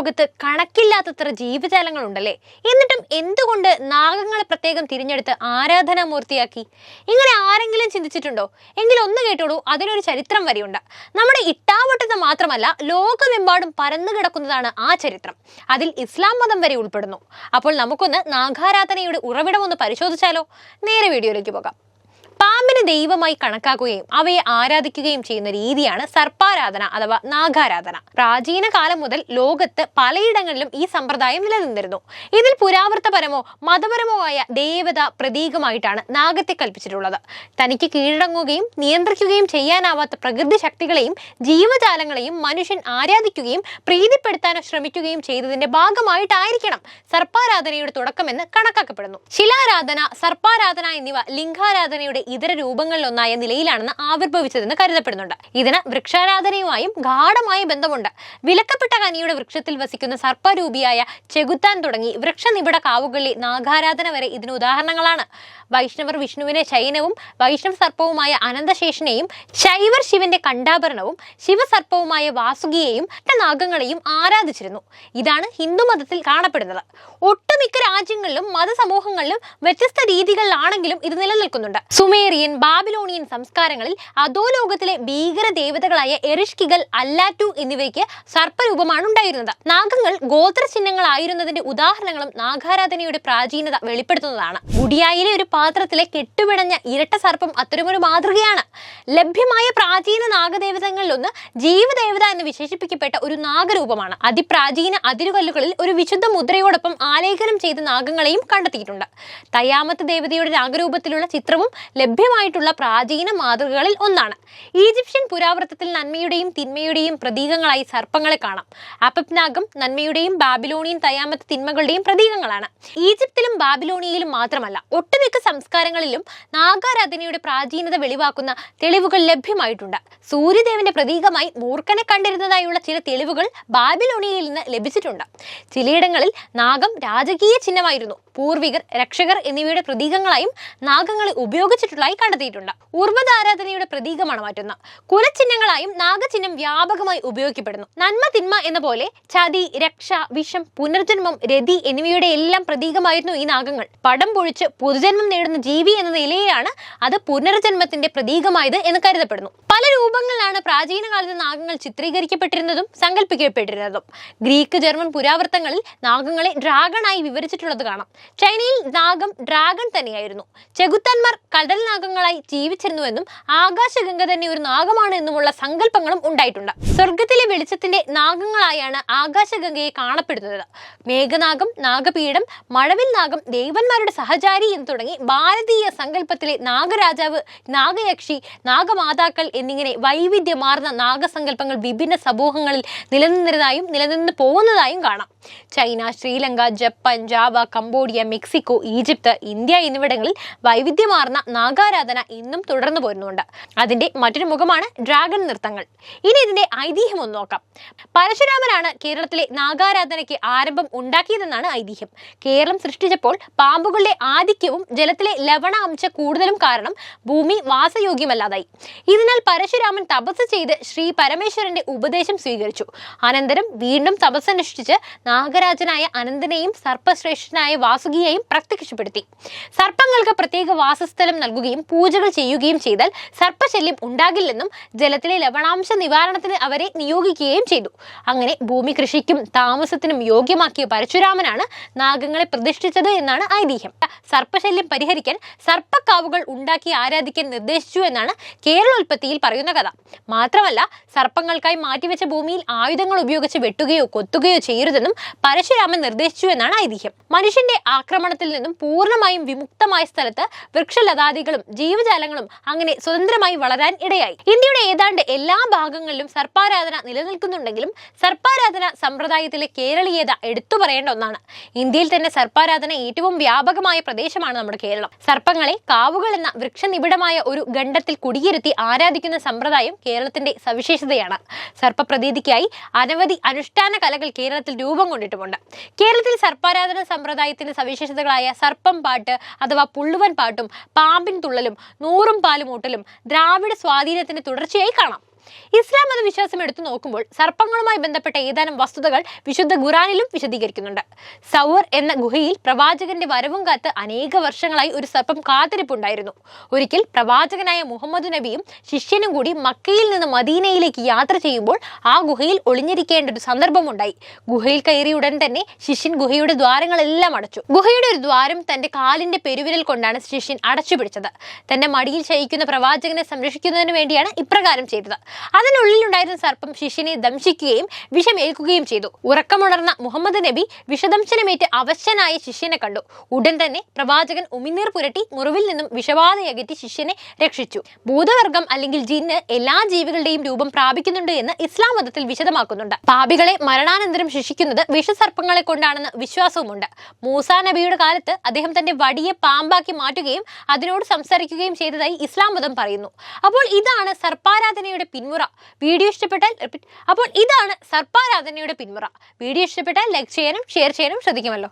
ലോകത്ത് കണക്കില്ലാത്തത്ര ജീവജാലങ്ങൾ ഉണ്ടല്ലേ എന്നിട്ടും എന്തുകൊണ്ട് നാഗങ്ങളെ പ്രത്യേകം തിരഞ്ഞെടുത്ത് ആരാധനാമൂർത്തിയാക്കി? ഇങ്ങനെ ആരെങ്കിലും ചിന്തിച്ചിട്ടുണ്ടോ? എങ്കിലും ഒന്ന് കേട്ടോളൂ അതിനൊരു ചരിത്രം വരെയുണ്ട്. നമ്മുടെ ഇട്ടാവട്ടത്ത് മാത്രമല്ല ലോകമെമ്പാടും പരന്നു കിടക്കുന്നതാണ് ആ ചരിത്രം. അതിൽ ഇസ്ലാം മതം വരെ ഉൾപ്പെടുന്നു. അപ്പോൾ നമുക്കൊന്ന് നാഗാരാധനയുടെ ഉറവിടം ഒന്ന് പരിശോധിച്ചാലോ? നേരെ വീഡിയോയിലേക്ക് പോകാം. പാമ്പിനെ ദൈവമായി കണക്കാക്കുകയും അവയെ ആരാധിക്കുകയും ചെയ്യുന്ന രീതിയാണ് സർപ്പാരാധന അഥവാ നാഗാരാധന. പ്രാചീന കാലം മുതൽ ലോകത്ത് പലയിടങ്ങളിലും ഈ സമ്പ്രദായം നിലനിന്നിരുന്നു. ഇതിൽ പുരാവൃത്തപരമോ മതപരമോ ആയ ദേവത പ്രതീകമായിട്ടാണ് നാഗത്തെ കൽപ്പിച്ചിട്ടുള്ളത്. തനിക്ക് കീഴടങ്ങുകയും നിയന്ത്രിക്കുകയും ചെയ്യാനാവാത്ത പ്രകൃതി ശക്തികളെയും ജീവജാലങ്ങളെയും മനുഷ്യൻ ആരാധിക്കുകയും പ്രീതിപ്പെടുത്താനോ ശ്രമിക്കുകയും ചെയ്തതിന്റെ ഭാഗമായിട്ടായിരിക്കണം സർപ്പാരാധനയുടെ തുടക്കമെന്ന് കണക്കാക്കപ്പെടുന്നു. ശിലാരാധന സർപ്പാരാധന എന്നിവ ലിംഗാരാധനയുടെ ഇതര രൂപങ്ങളിലൊന്നായ നിലയിലാണെന്ന് ആവിർഭവിച്ചതെന്ന് കരുതപ്പെടുന്നുണ്ട്. ഇതിന് വൃക്ഷാരാധനയുമായും ഗാഠമായ ബന്ധമുണ്ട്. വിലക്കപ്പെട്ട കനിയുടെ വൃക്ഷത്തിൽ വസിക്കുന്ന സർപ്പരൂപിയായ ചെകുത്താൻ തുടങ്ങി വൃക്ഷനിബിഡ കാവുകളിലെ നാഗാരാധന വരെ ഇതിന് ഉദാഹരണങ്ങളാണ്. വൈഷ്ണവർ വിഷ്ണുവിനെ ശയനവും വൈഷ്ണവ സർപ്പവുമായ അനന്തശേഷനെയും ശൈവർ ശിവന്റെ കണ്ടാഭരണവും ശിവസർപ്പവുമായ വാസുകിയെയും നാഗങ്ങളെയും ആരാധിച്ചിരുന്നു. ഇതാണ് ഹിന്ദുമതത്തിൽ കാണപ്പെടുന്നത്. ഒട്ടുമിക്ക രാജ്യങ്ങളിലും മതസമൂഹങ്ങളിലും വ്യത്യസ്ത രീതികളിലാണെങ്കിലും ഇത് നിലനിൽക്കുന്നുണ്ട്. സുമേറിയൻ ബാബിലോണിയൻ സംസ്കാരങ്ങളിൽ അധോലോകത്തിലെ ഭീകര ദേവതകളായ എറിഷ്കികൾ അല്ലാറ്റു എന്നിവയ്ക്ക് സർപ്പരൂപമാണ് ഉണ്ടായിരുന്നത്. നാഗങ്ങൾ ഗോത്ര ചിഹ്നങ്ങളായിരുന്നതിന്റെ ഉദാഹരണങ്ങളും നാഗാരാധനയുടെ പ്രാചീനത വെളിപ്പെടുത്തുന്നതാണ്. ഗുഡിയായിലെ ഒരു പാത്രത്തിലെ കെട്ടുപിടഞ്ഞ ഇരട്ട സർപ്പം അത്തരമൊരു മാതൃകയാണ്. ലഭ്യമായ പ്രാചീന നാഗദേവതകളിലൊന്ന് ജീവദേവത എന്ന് വിശേഷിപ്പിക്കപ്പെട്ട ഒരു നാഗരൂപമാണ്. അതിപ്രാചീന അതിരുകല്ലുകളിൽ ഒരു വിശുദ്ധ മുദ്രയോടൊപ്പം ആലേഖനം ചെയ്ത നാഗങ്ങളെയും കണ്ടെത്തിയിട്ടുണ്ട്. തയ്യാമത്ത് ദേവതയുടെ നാഗരൂപത്തിലുള്ള ചിത്രവും ലഭ്യമായിട്ടുള്ള പ്രാചീന മാതൃകകളിൽ ഒന്നാണ്. ഈജിപ്ഷ്യൻ പുരാവൃത്തത്തിൽ നന്മയുടെയും തിന്മയുടെയും പ്രതീകങ്ങളായി സർപ്പങ്ങളെ കാണാം. അപപ്നാഗം നന്മയുടെയും ബാബിലോണിയൻ തയാമത്ത് തിന്മകളുടെയും പ്രതീകങ്ങളാണ്. ഈജിപ്തിലും ബാബിലോണിയയിലും മാത്രമല്ല ഒട്ടുമിക്ക സംസ്കാരങ്ങളിലും നാഗാരാധനയുടെ പ്രാചീനത വെളിവാക്കുന്ന തെളിവുകൾ ലഭ്യമായിട്ടുണ്ട്. സൂര്യദേവന്റെ പ്രതീകമായി മൂർഖനെ കണ്ടിരുന്നതായുള്ള ചില തെളിവുകൾ ബാബിലോണിയയിൽ നിന്ന് ലഭിച്ചിട്ടുണ്ട്. ചിലയിടങ്ങളിൽ നാഗം രാജകീയ ചിഹ്നമായിരുന്നു. പൂർവികർ രക്ഷകർ എന്നിവയുടെ പ്രതീകങ്ങളായും നാഗങ്ങളെ ഉപയോഗിച്ചിട്ടുള്ളതായി കണ്ടെത്തിയിട്ടുണ്ട്. ഉർവതാരാധനയുടെ പ്രതീകമാണ് മാറ്റുന്ന. കുലചിഹ്നങ്ങളായും നാഗചിഹ്നം വ്യാപകമായി ഉപയോഗിക്കപ്പെടുന്നു. നന്മ തിന്മ എന്ന പോലെ ചതി രക്ഷ വിഷം പുനർജന്മം രതി എന്നിവയുടെ എല്ലാം പ്രതീകമായിരുന്നു ഈ നാഗങ്ങൾ. പടം പൊഴിച്ച് പുതുജന്മം നേടുന്ന ജീവി എന്ന നിലയിലാണ് അത് പുനർജന്മത്തിന്റെ പ്രതീകമായത് എന്ന് കരുതപ്പെടുന്നു. പല രൂപങ്ങളിലാണ് പ്രാചീന കാലത്ത് നാഗങ്ങൾ ചിത്രീകരിക്കപ്പെട്ടിരുന്നതും സങ്കല്പിക്കപ്പെട്ടിരുന്നതും. ഗ്രീക്ക് ജർമ്മൻ പുരാവൃത്തങ്ങളിൽ നാഗങ്ങളെ ഡ്രാഗണായി വിവരിച്ചിട്ടുള്ളത് കാണാം. ചൈനയിൽ നാഗം ഡ്രാഗൺ തന്നെയായിരുന്നു. ചെകുത്താന്മാർ കടൽ നാഗങ്ങളായി ജീവിച്ചിരുന്നുവെന്നും ആകാശഗംഗ തന്നെ ഒരു നാഗമാണ് എന്നുമുള്ള സങ്കല്പങ്ങളും ഉണ്ടായിട്ടുണ്ട്. സ്വർഗത്തിലെ വെളിച്ചത്തിന്റെ നാഗങ്ങളായാണ് ആകാശഗംഗയെ കാണപ്പെടുന്നത്. മേഘനാഗം നാഗപീഠം മഴവിൽ നാഗം ദേവന്മാരുടെ സഹചാരി എന്ന് തുടങ്ങി ഭാരതീയ സങ്കല്പത്തിലെ നാഗരാജാവ് നാഗയക്ഷി നാഗമാതാക്കൾ എന്നിങ്ങനെ വൈവിധ്യമാർന്ന നാഗസങ്കല്പങ്ങൾ വിഭിന്ന സമൂഹങ്ങളിൽ നിലനിന്നിരുന്നതായും നിലനിന്ന് പോകുന്നതായും കാണാം. China Sri Lanka Japan Java Cambodia Mexico Egypt India എന്നിവിടങ്ങളിൽ വൈവിധ്യമാർന്ന നാഗാരാധന ഇന്നും തുടർന്നു പോരുന്നുണ്ട്. അതിന്റെ മറ്റൊരു മുഖമാണ് ഡ്രാഗൺ നൃത്തങ്ങൾ. ഇനി ഇതിന്റെ ഐതിഹ്യം ഒന്ന് നോക്കാം. പരശുരാമനാണ് കേരളത്തിലെ നാഗാരാധനയ്ക്ക് ആരംഭം ഉണ്ടാക്കിയതെന്നാണ് ഐതിഹ്യം. കേരളം സൃഷ്ടിച്ചപ്പോൾ പാമ്പുകളുടെ ആധിക്യവും ജലത്തിലെ ലവണാംശ കൂടുതലും കാരണം ഭൂമി വാസയോഗ്യമല്ലാതായി. ഇതിനാൽ പരശുരാമൻ തപസ് ചെയ്ത് ശ്രീ പരമേശ്വരന്റെ ഉപദേശം സ്വീകരിച്ചു. അനന്തരം വീണ്ടും തപസ്സനുഷ്ഠിച്ച് നാഗരാജനായ അനന്തനെയും സർപ്പശ്രേഷ്ഠനായ വാസുകിയെയും പ്രത്യക്ഷപ്പെടുത്തി. സർപ്പങ്ങൾക്ക് പ്രത്യേക വാസസ്ഥലം നൽകുകയും പൂജകൾ ചെയ്യുകയും ചെയ്താൽ സർപ്പശല്യം ഉണ്ടാകില്ലെന്നും ജലത്തിലെ ലവണാംശ നിവാരണത്തിന് അവരെ നിയോഗിക്കുകയും ചെയ്തു. അങ്ങനെ ഭൂമി കൃഷിക്കും താമസത്തിനും യോഗ്യമാക്കിയ പരശുരാമനാണ് നാഗങ്ങളെ പ്രതിഷ്ഠിച്ചത് എന്നാണ് ഐതിഹ്യം. സർപ്പശല്യം പരിഹരിക്കാൻ സർപ്പക്കാവുകൾ ഉണ്ടാക്കി ആരാധിക്കാൻ നിർദ്ദേശിച്ചു എന്നാണ് കേരളോൽപ്പത്തിയിൽ പറയുന്ന കഥ. മാത്രമല്ല സർപ്പങ്ങൾക്കായി മാറ്റിവെച്ച ഭൂമിയിൽ ആയുധങ്ങൾ ഉപയോഗിച്ച് വെട്ടുകയോ കൊത്തുകയോ ചെയ്യരുതെന്നും പരശുരാമൻ നിർദ്ദേശിച്ചു എന്നാണ് ഐതിഹ്യം. മനുഷ്യന്റെ ആക്രമണത്തിൽ നിന്നും പൂർണമായും വിമുക്തമായ സ്ഥലത്ത് വൃക്ഷലതാദികളും ജീവജാലങ്ങളും അങ്ങനെ സ്വതന്ത്രമായി വളരാൻ ഇടയായി. ഇന്ത്യയുടെ ഏതാണ്ട് എല്ലാ ഭാഗങ്ങളിലും സർപ്പാരാധന നിലനിൽക്കുന്നുണ്ടെങ്കിലും സർപ്പാരാധന സമ്പ്രദായത്തിലെ കേരളീയത എടുത്തു പറയേണ്ട ഒന്നാണ്. ഇന്ത്യയിൽ തന്നെ സർപ്പാരാധന ഏറ്റവും വ്യാപകമായ പ്രദേശമാണ് നമ്മുടെ കേരളം. സർപ്പങ്ങളെ കാവുകൾ എന്ന വൃക്ഷനിബിഡമായ ഒരു ഗണ്ഡത്തിൽ കുടിയിരുത്തി ആരാധിക്കുന്ന സമ്പ്രദായം കേരളത്തിന്റെ സവിശേഷതയാണ്. സർപ്പപ്രതീതിക്കായി അനവധി അനുഷ്ഠാന കലകൾ കേരളത്തിൽ രൂപം കൊണ്ടിട്ടുമുണ്ട്. കേരളത്തിൽ സർപ്പാരാധന സമ്പ്രദായത്തിന്റെ സവിശേഷതകളായ സർപ്പം പാട്ട് അഥവാ പുള്ളുവൻ പാട്ടും പാമ്പിൻ തുള്ളലും നൂറും പാലും ഊട്ടലും ദ്രാവിഡ സ്വാധീനത്തിന്റെ തുടർച്ചയായി കാണാം. ഇസ്ലാം മത വിശ്വാസം എടുത്തു നോക്കുമ്പോൾ സർപ്പങ്ങളുമായി ബന്ധപ്പെട്ട ഏതാനും വസ്തുതകൾ വിശുദ്ധ ഖുറാനിലും വിശദീകരിക്കുന്നുണ്ട്. സൗർ എന്ന ഗുഹയിൽ പ്രവാചകന്റെ വരവും കാത്ത് അനേക വർഷങ്ങളായി ഒരു സർപ്പം കാത്തിരിപ്പുണ്ടായിരുന്നു. ഒരിക്കൽ പ്രവാചകനായ മുഹമ്മദ് നബിയും ശിഷ്യനും കൂടി മക്കയിൽ നിന്ന് മദീനയിലേക്ക് യാത്ര ചെയ്യുമ്പോൾ ആ ഗുഹയിൽ ഒളിഞ്ഞിരിക്കേണ്ട ഒരു സന്ദർഭമുണ്ടായി. ഗുഹയിൽ കയറിയ ഉടൻ തന്നെ ശിഷ്യൻ ഗുഹയുടെ ദ്വാരങ്ങളെല്ലാം അടച്ചു. ഗുഹയുടെ ഒരു ദ്വാരം തന്റെ കാലിന്റെ പെരുവിരൽ കൊണ്ടാണ് ശിഷ്യൻ അടച്ചു പിടിച്ചത് തന്റെ മടിയിൽ ശയിക്കുന്ന പ്രവാചകനെ സംരക്ഷിക്കുന്നതിന് വേണ്ടിയാണ് ഇപ്രകാരം ചെയ്തത്. അതിനുള്ളിലുണ്ടായിരുന്ന സർപ്പം ശിഷ്യനെ ദംശിക്കുകയും വിഷം വിഷമേൽക്കുകയും ചെയ്തു. ഉറക്കമുണർന്ന മുഹമ്മദ് നബി വിഷദംശനമേറ്റ് അവശനായ ശിഷ്യനെ കണ്ടു. ഉടൻ തന്നെ പ്രവാചകൻ ഉമിനീർ പുരട്ടി മുറിവിൽ നിന്നും വിഷബാധയകറ്റി ശിഷ്യനെ രക്ഷിച്ചു. ഭൂതവർഗം അല്ലെങ്കിൽ ജിന്ന് എല്ലാ ജീവികളുടെയും രൂപം പ്രാപിക്കുന്നുണ്ട് എന്ന് ഇസ്ലാം മതത്തിൽ വിശദമാക്കുന്നുണ്ട്. പാപികളെ മരണാനന്തരം ശിക്ഷിക്കുന്നത് വിഷസർപ്പങ്ങളെ കൊണ്ടാണെന്ന് വിശ്വാസവുമുണ്ട്. മൂസ നബിയുടെ കാലത്ത് അദ്ദേഹം തന്റെ വടിയെ പാമ്പാക്കി മാറ്റുകയും അതിനോട് സംസാരിക്കുകയും ചെയ്തതായി ഇസ്ലാം മതം പറയുന്നു. അപ്പോൾ ഇതാണ് സർപ്പാരാധനയുടെ പിന്മുറ വീഡിയോ ഇഷ്ടപ്പെട്ടാൽ. അപ്പോൾ ഇതാണ് സർപ്പാരാധനയുടെ പിന്മുറ വീഡിയോ ഇഷ്ടപ്പെട്ടാൽ ലൈക്ക് ചെയ്യാനും ഷെയർ ചെയ്യാനും ശ്രദ്ധിക്കുമല്ലോ